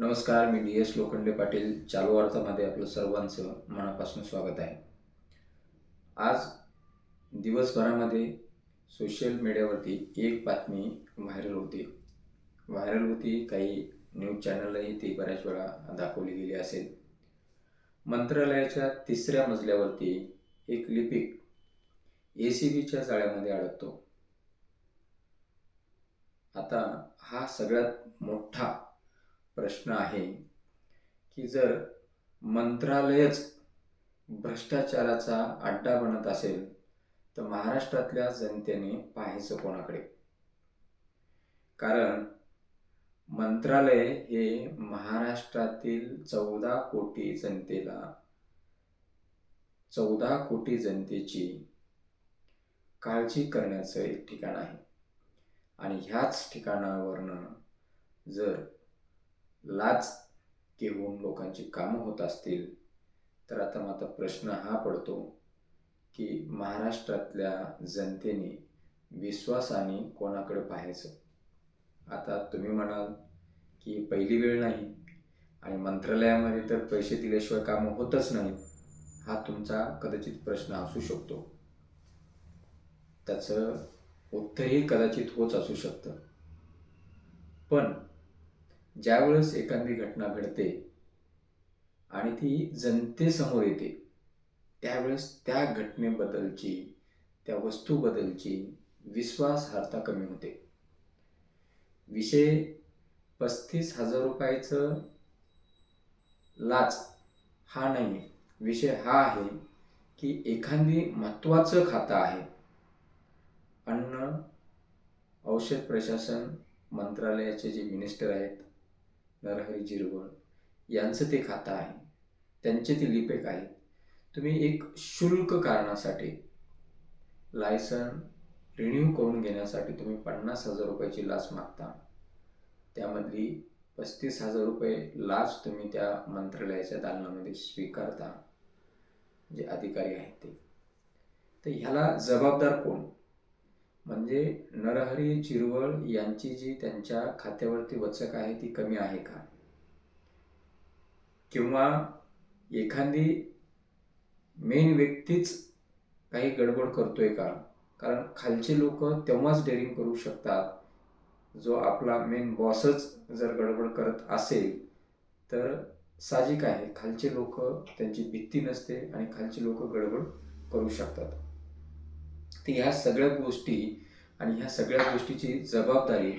नमस्कार मी D S Lokhande Patil चालू अर्थामध्ये आपलं सर्वांचं मनापासून स्वागत आहे. आज दिवसभरामध्ये सोशल मीडियावरती एक बातमी व्हायरल होती. व्हायरल होती काही न्यूज चॅनललाही ती बऱ्याच वेळा दाखवली गेली असेल. मंत्रालयाच्या तिसऱ्या मजल्यावरती एक लिपिक ए सी बीच्या जाळ्यामध्ये अडकतो. आता हा सगळ्यात मोठा प्रश्न आहे की जर मंत्रालयच भ्रष्टाचाराचा अड्डा बनत असेल तर महाराष्ट्रातल्या जनतेने पाहायचं कोणाकडे? कारण मंत्रालय हे महाराष्ट्रातील चौदा कोटी जनतेला चौदा कोटी जनतेची काळजी करण्याचं एक ठिकाण आहे. आणि ह्याच ठिकाणावरनं जर लाच घेऊन लोकांची कामं होत असतील तर आता माझा प्रश्न हा पडतो की महाराष्ट्रातल्या जनतेने विश्वासाने कोणाकडे पाहायचं? आता तुम्ही म्हणाल की पहिली वेळ नाही आणि मंत्रालयामध्ये तर पैसे दिल्याशिवाय कामं होतच नाहीत हा तुमचा कदाचित प्रश्न असू शकतो. त्याचं उत्तरही कदाचित होच असू शकतं. पण ज्यावेळेस एखादी घटना घडते आणि ती जनतेसमोर येते त्यावेळेस त्या घटनेबद्दलची त्या वस्तूबद्दलची विश्वासार्हता कमी होते. विषय पस्तीस हजार रुपयाचं लाच हा नाही विषय हा आहे की एखादी महत्त्वाचं खातं आहे. अन्न औषध प्रशासन मंत्रालयाचे जे मिनिस्टर आहेत नरहरी जिरवळ यांचं ते खातं आहे. त्यांचे ते लिपेक आहेत. तुम्ही एक शुल्क कारणासाठी लायसन रिन्यू करून घेण्यासाठी तुम्ही पन्नास हजार रुपयाची लाच मागता. त्यामधली पस्तीस हजार रुपये लाच तुम्ही त्या मंत्रालयाच्या दालनामध्ये स्वीकारता. जे अधिकारी आहेत ते. तर ह्याला जबाबदार कोण? म्हणजे नरहरी चिरवळ यांची जी त्यांच्या खात्यावरती वचक आहे ती कमी आहे का? किंवा एखादी मेन व्यक्तीच काही गडबड करतोय का? कारण खालचे लोक तेव्हाच डेअरिंग करू शकतात. जो आपला मेन बॉसच जर गडबड करत असेल तर साहजिक आहे. खालचे लोक त्यांची भीती नसते आणि खालचे लोक गडबड करू शकतात. तर ह्या सगळ्या गोष्टी आणि ह्या सगळ्या गोष्टीची जबाबदारी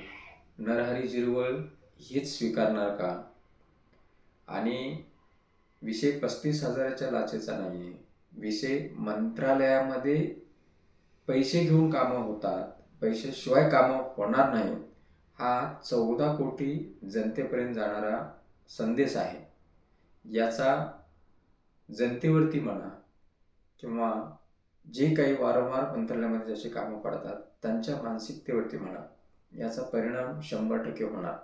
नरहरी जिरवळ हेच स्वीकारणार का? आणि विषय पस्तीस हजाराच्या लाचेचा नाही आहे विषय मंत्रालयामध्ये पैसे घेऊन कामं होतात. पैशाशिवाय कामं होणार नाहीत हा चौदा कोटी जनतेपर्यंत जाणारा संदेश आहे. याचा जनतेवरती म्हणा किंवा जे काही वारंवार मंत्रालयामध्ये जसे कामं पडतात त्यांच्या मानसिकतेवरती म्हणा याचा परिणाम शंभर टक्के होणार.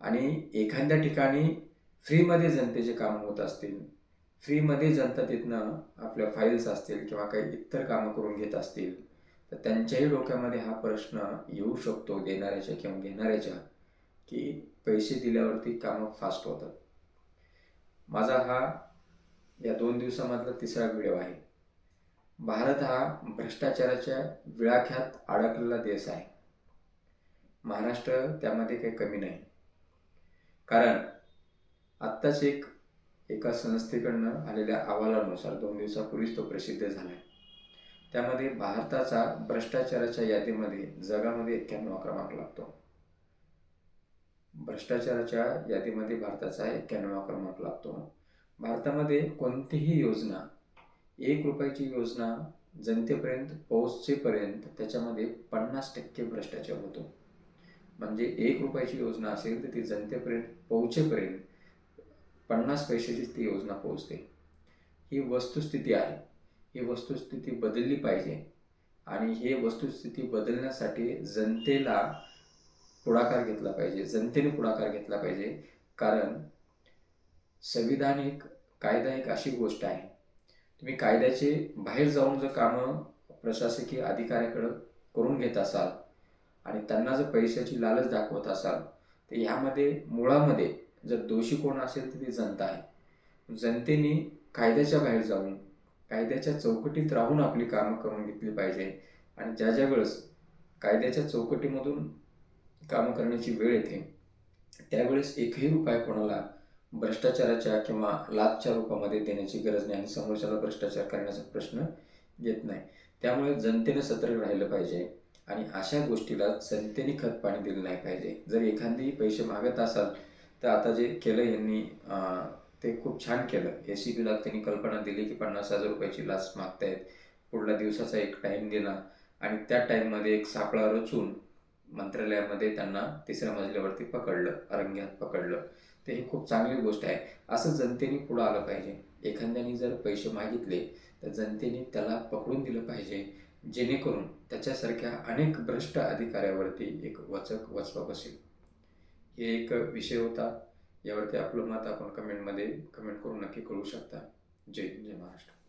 आणि एखाद्या ठिकाणी फ्रीमध्ये जनतेचे कामं होत असतील फ्रीमध्ये जनता तिथनं आपल्या फाईल्स असतील किंवा काही इतर कामं करून घेत असतील तर त्यांच्याही डोक्यामध्ये हा प्रश्न येऊ शकतो देणाऱ्याच्या किंवा घेणाऱ्याच्या की पैसे दिल्यावरती कामं फास्ट होतात. माझा हा या दोन दिवसामधला तिसरा व्हिडिओ आहे. भारत हा भ्रष्टाचाराच्या विळाख्यात अडकलेला देश आहे. महाराष्ट्र त्यामध्ये काही कमी नाही. कारण आत्ताच एक एका संस्थेकडनं आलेल्या अहवालानुसार दोन दिवसापूर्वीच तो प्रसिद्ध झाला आहे त्यामध्ये भारताचा भ्रष्टाचाराच्या यादीमध्ये जगामध्ये एक्क्याण्णव क्रमांक लागतो. भ्रष्टाचाराच्या यादीमध्ये भारताचा एक्क्याण्णव क्रमांक लागतो. भारतामध्ये कोणतीही योजना एक रुपयाची योजना जनतेपर्यंत पोहोचेपर्यंत त्याच्यामध्ये पन्नास टक्के भ्रष्टाचार होतो. म्हणजे एक रुपयाची योजना असेल तर ती जनतेपर्यंत पोहोचेपर्यंत पन्नास पैशाचीच ती योजना पोहोचते. ही वस्तुस्थिती आहे. ही वस्तुस्थिती बदलली पाहिजे. आणि हे वस्तुस्थिती बदलण्यासाठी जनतेला पुढाकार घेतला पाहिजे. जनतेने पुढाकार घेतला पाहिजे. कारण संविधान एक कायदा एक अशी गोष्ट आहे. तुम्ही कायद्याचे बाहेर जाऊन जर कामं प्रशासकीय अधिकाऱ्याकडं करून घेत असाल आणि त्यांना जर पैशाची लालच दाखवत असाल तर ह्यामध्ये मुळामध्ये जर दोषी कोण असेल तर ती जनता आहे. जनतेने कायद्याच्या बाहेर जाऊन कायद्याच्या चौकटीत राहून आपली कामं करून घेतली पाहिजे. आणि ज्या ज्या वेळेस कायद्याच्या चौकटीमधून कामं करण्याची वेळ येते त्यावेळेस एकही उपाय कोणाला भ्रष्टाचाराच्या किंवा लाचच्या रूपामध्ये देण्याची गरज नाही आणि समोरच्याला भ्रष्टाचार करण्याचा प्रश्न येत नाही. त्यामुळे जनतेनं सतर्क राहिलं पाहिजे आणि अशा गोष्टीला जनतेने खत पाणी दिलं नाही पाहिजे. जर एखादी पैसे मागत असाल तर आता जे केलं यांनी ते खूप छान केलं. ए सी बीला त्यांनी कल्पना दिली की पन्नास हजार रुपयाची लाच मागतायत. पुढल्या दिवसाचा एक टाईम दिला आणि त्या टाईममध्ये एक सापळा रचून मंत्रालयामध्ये त्यांना तिसऱ्या मजल्यावरती पकडलं अरंग्यात पकडलं. तर ही खूप चांगली गोष्ट आहे. असं जनतेने पुढं आलं पाहिजे. एखाद्याने जर पैसे मागितले तर जनतेने त्याला पकडून दिलं पाहिजे. जेणेकरून त्याच्यासारख्या अनेक भ्रष्ट अधिकाऱ्यावरती एक वचक वचवा बसेल. हे एक विषय होता. यावरती आपलं मत आपण कमेंटमध्ये कमेंट करून नक्की कळू शकता. जय जय महाराष्ट्र.